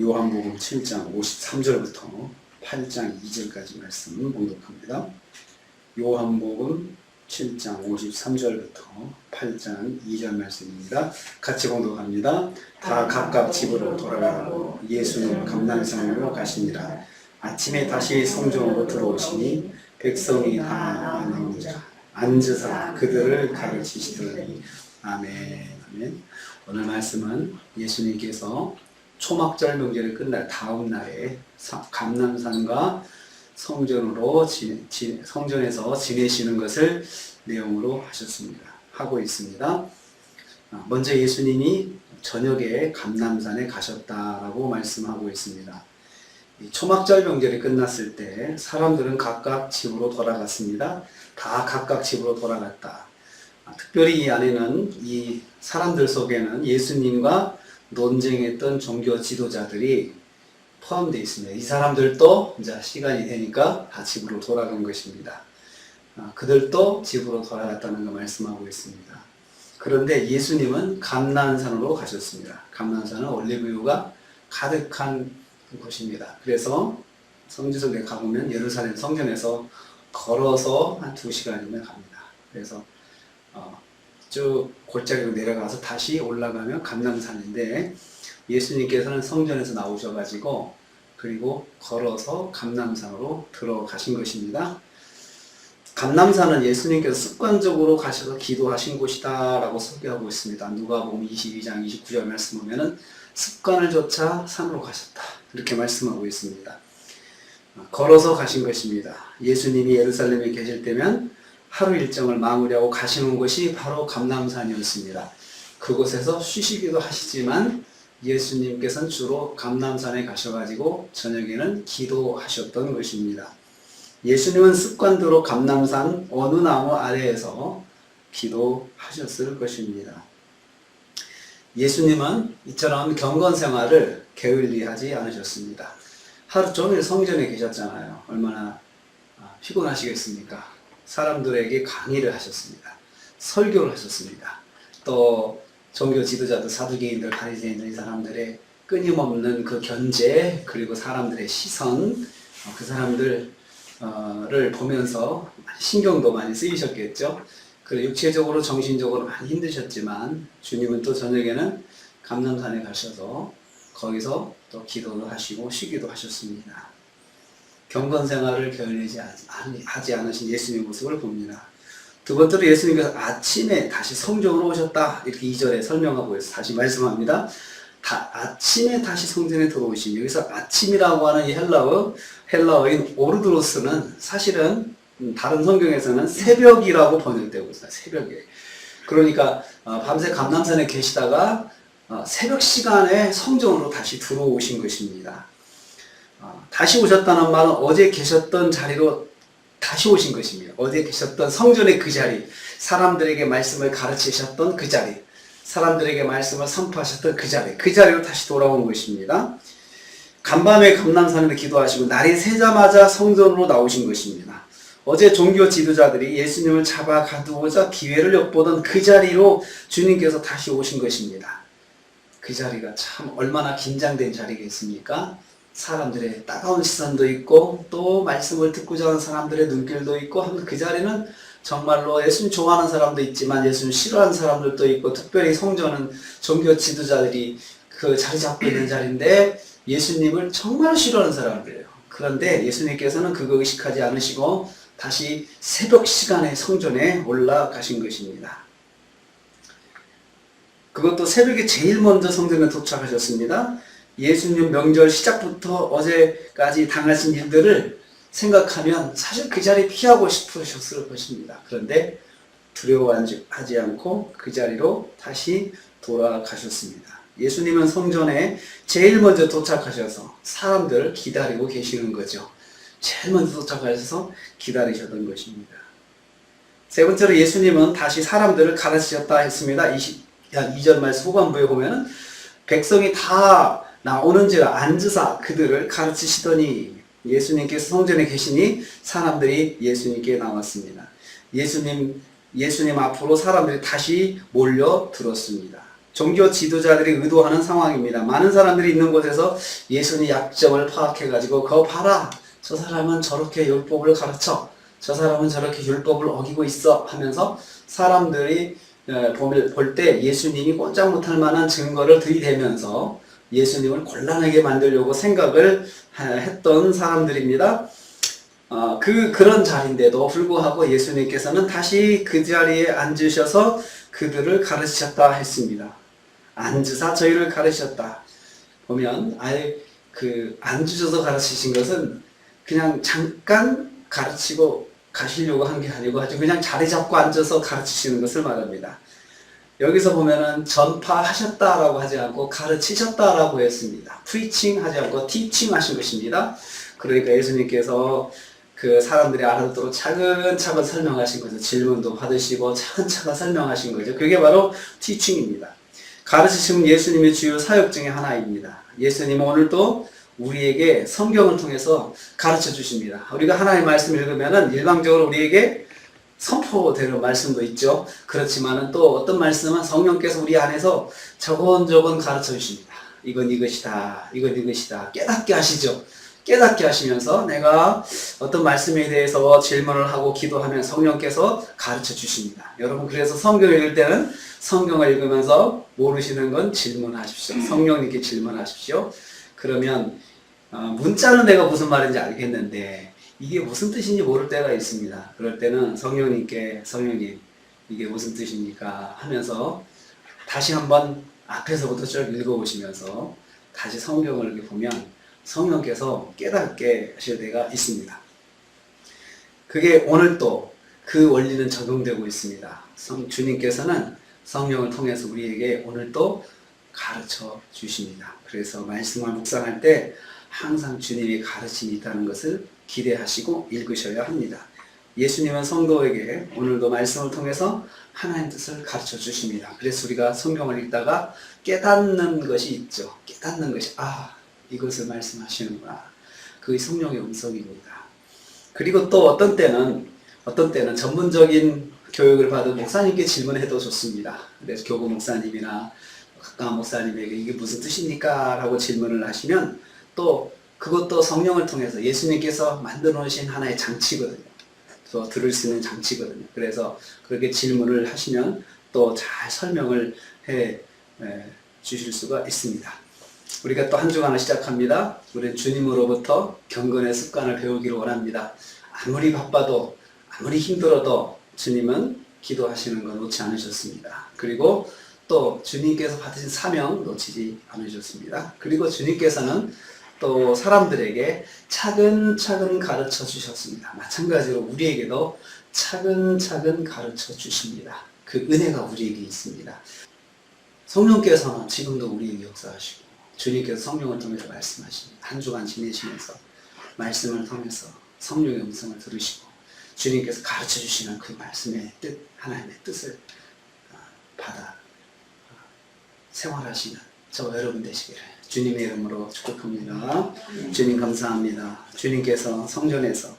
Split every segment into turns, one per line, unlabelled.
요한복음 7장 53절부터 8장 2절까지 말씀 공독합니다. 요한복음 7장 53절부터 8장 2절 말씀입니다. 같이 공독합니다. 다 각각 집으로 돌아가고 예수는 감난산으로 가시니라. 아침에 다시 성전으로 들어오시니 백성이 다 앉는지라 앉으사 그들을 가르치시더니 아멘 아멘 오늘 말씀은 예수님께서 초막절 명절이 끝날 다음 날에 사- 감남산과 성전으로 지, 지- 성전에서 지내시는 것을 내용으로 하셨습니다. 하고 있습니다. 아, 먼저 예수님이 저녁에 감남산에 가셨다라고 말씀하고 있습니다. 이 초막절 명절이 끝났을 때 사람들은 각각 집으로 돌아갔습니다. 다 각각 집으로 돌아갔다. 아, 특별히 이 안에는 이 사람들 속에는 예수님과 논쟁했던 종교 지도자들이 포함되어 있습니다. 이 사람들도 이제 시간이 되니까 다 집으로 돌아간 것입니다. 아, 그들도 집으로 돌아갔다는 거 말씀하고 있습니다. 그런데 예수님은 감난산으로 가셨습니다. 감난산은 올리브유가 가득한 곳입니다. 그래서 성지성에 가보면 예루살렘 성전에서 걸어서 한 두 시간이면 갑니다. 그래서 어, 쭉 골짜기로 내려가서 다시 올라가면 감남산인데 예수님께서는 성전에서 나오셔가지고 그리고 걸어서 감남산으로 들어가신 것입니다. 감남산은 예수님께서 습관적으로 가셔서 기도하신 곳이다라고 소개하고 있습니다. 누가 보면 22장 29절 말씀 보면은 습관을 조차 산으로 가셨다 이렇게 말씀하고 있습니다. 걸어서 가신 것입니다. 예수님이 예루살렘에 계실 때면 하루 일정을 마무리하고 가시는 곳이 바로 감남산이었습니다. 그곳에서 쉬시기도 하시지만 예수님께서는 주로 감남산에 가셔가지고 저녁에는 기도하셨던 것입니다. 예수님은 습관대로 감남산 어느 나무 아래에서 기도하셨을 것입니다. 예수님은 이처럼 경건 생활을 게을리하지 않으셨습니다. 하루 종일 성전에 계셨잖아요. 얼마나 아, 피곤하시겠습니까? 사람들에게 강의를 하셨습니다. 설교를 하셨습니다. 또 종교 지도자들, 사두개인들, 바리새인들 이 사람들의 끊임없는 그 견제 그리고 사람들의 시선 어, 그 사람들을 보면서 신경도 많이 쓰이셨겠죠. 그리고 육체적으로 정신적으로 많이 힘드셨지만 주님은 또 저녁에는 감남산에 가셔서 거기서 또 기도도 하시고 쉬기도 하셨습니다. 경건 생활을 게을리지 하지 않으신 예수님의 모습을 봅니다. 두 번째로 예수님께서 아침에 다시 성전으로 오셨다 이렇게 2절에 설명하고 있어요. 다시 말씀합니다. 다, 아침에 다시 성전에 들어오신 여기서 아침이라고 하는 이 헬라어 헬라어인 오르드로스는 사실은 음, 다른 성경에서는 새벽이라고 번역되고 있어요. 새벽에. 그러니까 어, 밤새 감남산에 계시다가 어, 새벽 시간에 성전으로 다시 들어오신 것입니다. 어, 다시 오셨다는 말은 어제 계셨던 자리로 다시 오신 것입니다. 어제 계셨던 성전의 그 자리, 사람들에게 말씀을 가르치셨던 그 자리, 사람들에게 말씀을 선포하셨던 그 자리, 그 자리로 다시 돌아온 것입니다. 간밤에 감남산에서 기도하시고 날이 새자마자 성전으로 나오신 것입니다. 어제 종교 지도자들이 예수님을 잡아 가두고자 기회를 엿보던 그 자리로 주님께서 다시 오신 것입니다. 그 자리가 참 얼마나 긴장된 자리겠습니까? 사람들의 따가운 시선도 있고 또 말씀을 듣고자 하는 사람들의 눈길도 있고 그 자리는 정말로 예수님 좋아하는 사람도 있지만 예수님 싫어하는 사람들도 있고 특별히 성전은 종교 지도자들이 그 자리 잡고 있는 자리인데 예수님을 정말 싫어하는 사람들이에요. 그런데 예수님께서는 그거 의식하지 않으시고 다시 새벽 시간에 성전에 올라가신 것입니다. 그것도 새벽에 제일 먼저 성전에 도착하셨습니다. 예수님 명절 시작부터 어제까지 당하신 일들을 생각하면 사실 그 자리 피하고 싶으셨을 것입니다. 그런데 두려워하지 않고 그 자리로 다시 돌아가셨습니다. 예수님은 성전에 제일 먼저 도착하셔서 사람들을 기다리고 계시는 거죠. 제일 먼저 도착하셔서 기다리셨던 것입니다. 세 번째로 예수님은 다시 사람들을 가르치셨다 했습니다. 20, 2절 말씀 후반부에 보면 백성이 다 나오는지라 앉으사 그들을 가르치시더니 예수님께서 성전에 계시니 사람들이 예수님께 나왔습니다. 예수님 예수님 앞으로 사람들이 다시 몰려 들었습니다. 종교 지도자들이 의도하는 상황입니다. 많은 사람들이 있는 곳에서 예수님의 약점을 파악해가지고 그거 봐라. 저 사람은 저렇게 율법을 가르쳐. 저 사람은 저렇게 율법을 어기고 있어 하면서 사람들이 볼 때 예수님이 꼼짝 못할 만한 증거를 들이대면서 예수님을 곤란하게 만들려고 생각을 했던 사람들입니다. 어, 그, 그런 자리인데도 불구하고 예수님께서는 다시 그 자리에 앉으셔서 그들을 가르치셨다 했습니다. 앉으사 저희를 가르치셨다. 보면, 아예 그, 앉으셔서 가르치신 것은 그냥 잠깐 가르치고 가시려고 한 게 아니고 아주 그냥 자리 잡고 앉아서 가르치시는 것을 말합니다. 여기서 보면은 전파하셨다라고 하지 않고 가르치셨다라고 했습니다. 프리칭 하지 않고 티칭 하신 것입니다. 그러니까 예수님께서 그 사람들이 알아듣도록 차근차근 설명하신 거죠. 질문도 받으시고 차근차근 설명하신 거죠. 그게 바로 티칭입니다. 가르치심은 예수님의 주요 사역 중의 하나입니다. 예수님은 오늘도 우리에게 성경을 통해서 가르쳐 주십니다. 우리가 하나의 말씀 읽으면은 일방적으로 우리에게 선포되는 말씀도 있죠. 그렇지만은 또 어떤 말씀은 성령께서 우리 안에서 저건 저건 가르쳐 주십니다. 이건 이것이다. 이건 이것이다. 깨닫게 하시죠. 깨닫게 하시면서 내가 어떤 말씀에 대해서 질문을 하고 기도하면 성령께서 가르쳐 주십니다. 여러분 그래서 성경을 읽을 때는 성경을 읽으면서 모르시는 건 질문하십시오. 성령님께 질문하십시오. 그러면 어, 문자는 내가 무슨 말인지 알겠는데 이게 무슨 뜻인지 모를 때가 있습니다. 그럴 때는 성령님께 성령님 이게 무슨 뜻입니까 하면서 다시 한번 앞에서부터 쭉 읽어보시면서 다시 성경을 이렇게 보면 성령께서 깨닫게 하실 때가 있습니다. 그게 오늘 또 그 원리는 적용되고 있습니다. 성, 주님께서는 성령을 통해서 우리에게 오늘 또 가르쳐 주십니다. 그래서 말씀을 묵상할 때 항상 주님의 가르침이 있다는 것을 기대하시고 읽으셔야 합니다. 예수님은 성도에게 오늘도 말씀을 통해서 하나님 뜻을 가르쳐 주십니다. 그래서 우리가 성경을 읽다가 깨닫는 것이 있죠. 깨닫는 것이 아 이것을 말씀하시는구나. 그게 성령의 음성입니다. 그리고 또 어떤 때는 어떤 때는 전문적인 교육을 받은 목사님께 질문해도 좋습니다. 그래서 교구 목사님이나 가까운 목사님에게 이게 무슨 뜻입니까? 라고 질문을 하시면 또 그것도 성령을 통해서 예수님께서 만들어 놓으신 하나의 장치거든요. 또 들을 수 있는 장치거든요. 그래서 그렇게 질문을 하시면 또 잘 설명을 해 에, 주실 수가 있습니다. 우리가 또 한 주간을 시작합니다. 우리는 주님으로부터 경건의 습관을 배우기를 원합니다. 아무리 바빠도 아무리 힘들어도 주님은 기도하시는 건 놓지 않으셨습니다. 그리고 또 주님께서 받으신 사명 놓치지 않으셨습니다. 그리고 주님께서는 또 사람들에게 차근차근 가르쳐 주셨습니다. 마찬가지로 우리에게도 차근차근 가르쳐 주십니다. 그 은혜가 우리에게 있습니다. 성령께서는 지금도 우리에게 역사하시고 주님께서 성령을 통해서 말씀하십니다. 한 주간 지내시면서 말씀을 통해서 성령의 음성을 들으시고 주님께서 가르쳐 주시는 그 말씀의 뜻, 하나님의 뜻을 어, 받아 어, 생활하시는 저 여러분 되시기를 주님의 이름으로 축복합니다. 주님 감사합니다. 주님께서 성전에서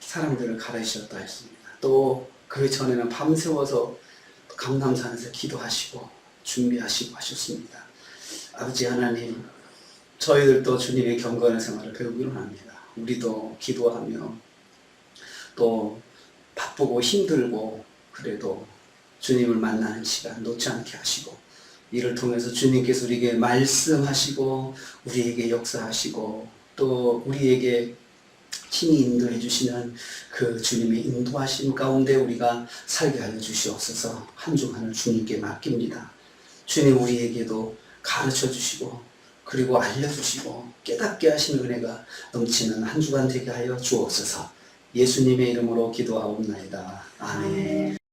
사람들을 가르치셨다 했습니다. 또 그 전에는 밤새워서 감남산에서 기도하시고 준비하시고 하셨습니다. 아버지 하나님, 저희들도 주님의 경건의 생활을 배우기로 합니다. 우리도 기도하며 또 바쁘고 힘들고 그래도 주님을 만나는 시간 놓지 않게 하시고 이를 통해서 주님께서 우리에게 말씀하시고 우리에게 역사하시고 또 우리에게 친히 인도해 주시는 그 주님의 인도하심 가운데 우리가 살게 하여 주시옵소서 한 주간을 주님께 맡깁니다. 주님 우리에게도 가르쳐 주시고 그리고 알려주시고 깨닫게 하시는 은혜가 넘치는 한 주간 되게 하여 주옵소서 예수님의 이름으로 기도하옵나이다. 아멘.